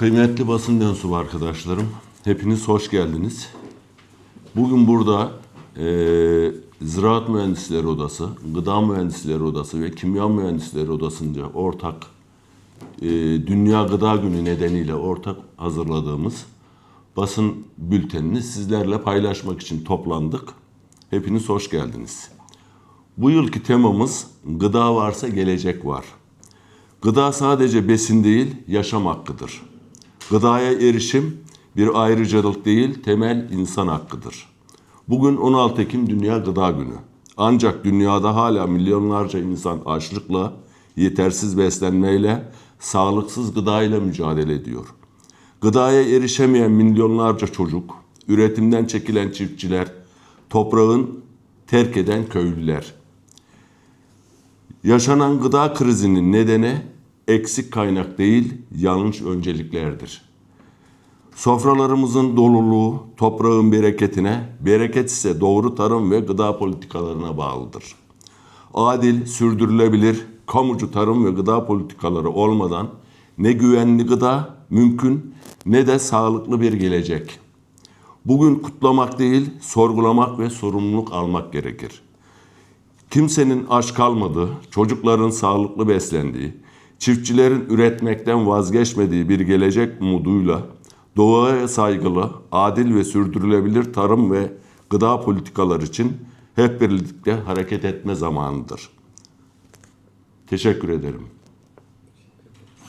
Kıymetli basın mensubu arkadaşlarım, hepiniz hoş geldiniz. Bugün burada eee Ziraat Mühendisleri Odası, Gıda Mühendisleri Odası ve Kimya Mühendisleri Odası'nca ortak eee, Dünya Gıda Günü nedeniyle ortak hazırladığımız basın bültenini sizlerle paylaşmak için toplandık. Hepiniz hoş geldiniz. Bu yılki temamız gıda varsa gelecek var. Gıda sadece besin değil, yaşam hakkıdır. Gıdaya erişim bir ayrıcalık değil, temel insan hakkıdır. Bugün 16 Ekim Dünya Gıda Günü. Ancak dünyada hala milyonlarca insan açlıkla, yetersiz beslenmeyle, sağlıksız gıdayla mücadele ediyor. Gıdaya erişemeyen milyonlarca çocuk, üretimden çekilen çiftçiler, toprağın terk eden köylüler, Yaşanan gıda krizinin nedeni eksik kaynak değil, yanlış önceliklerdir. Sofralarımızın doluluğu toprağın bereketine, bereket ise doğru tarım ve gıda politikalarına bağlıdır. Adil, sürdürülebilir, kamucu tarım ve gıda politikaları olmadan ne güvenli gıda mümkün ne de sağlıklı bir gelecek. Bugün kutlamak değil, sorgulamak ve sorumluluk almak gerekir. Kimsenin aç kalmadığı, çocukların sağlıklı beslendiği, çiftçilerin üretmekten vazgeçmediği bir gelecek umuduyla doğaya saygılı, adil ve sürdürülebilir tarım ve gıda politikalar için hep birlikte hareket etme zamanıdır. Teşekkür ederim.